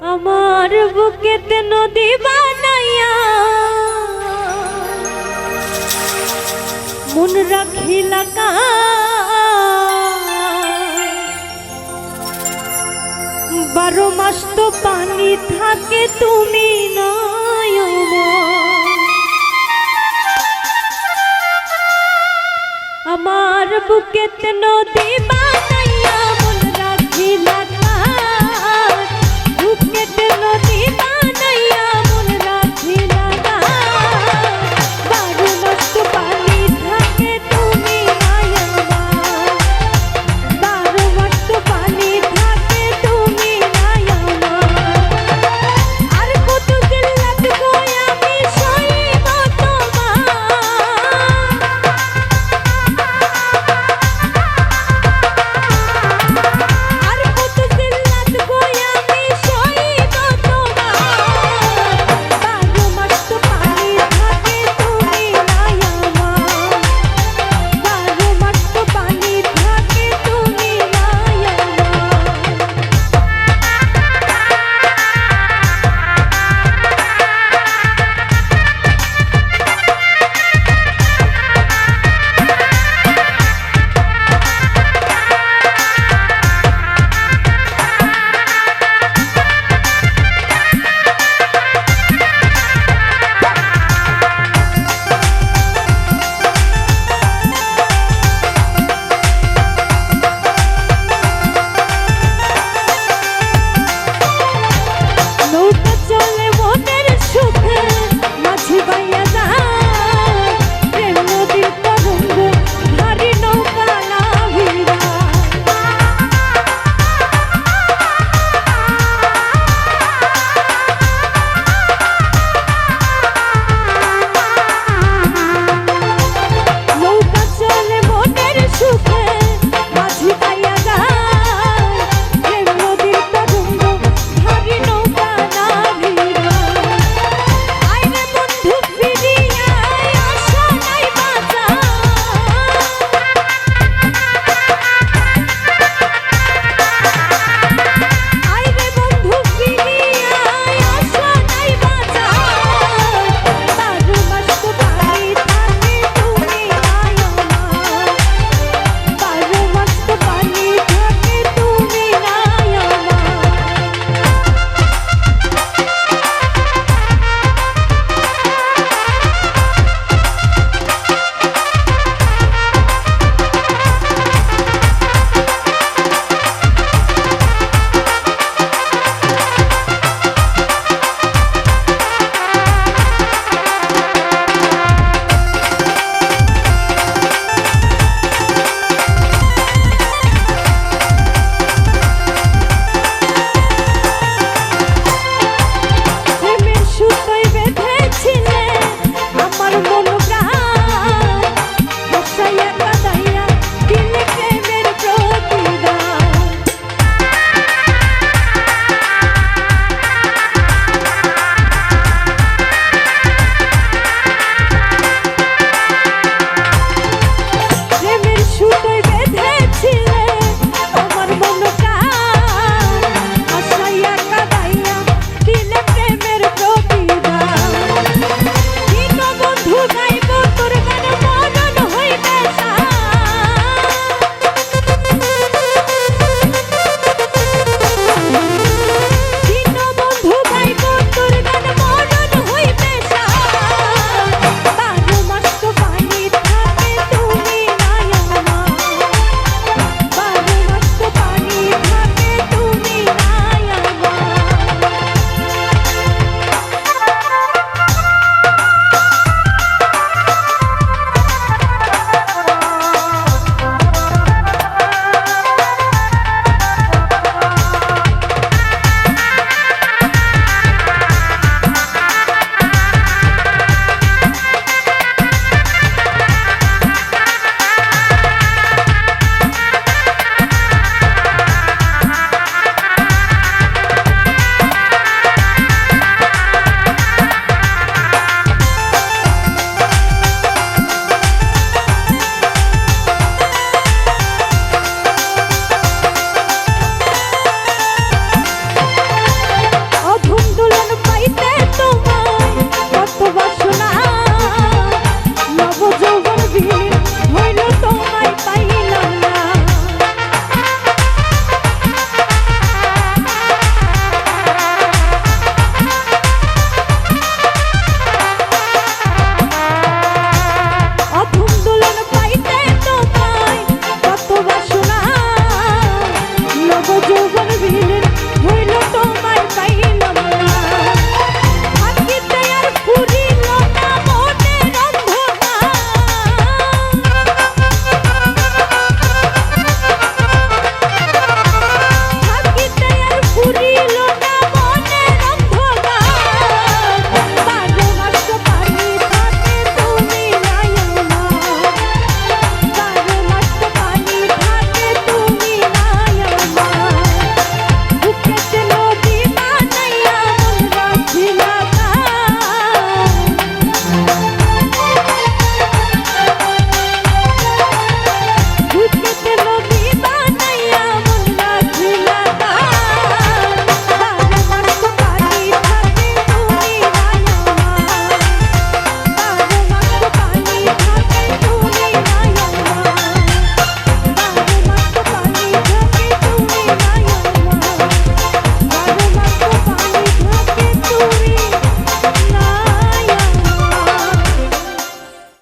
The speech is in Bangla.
আমার বুকেতে নদী বানাইয়া মন রাখিলা কা। বারো মাস তো পানি থাকে তুমি নয় আমার বুকেতে নদী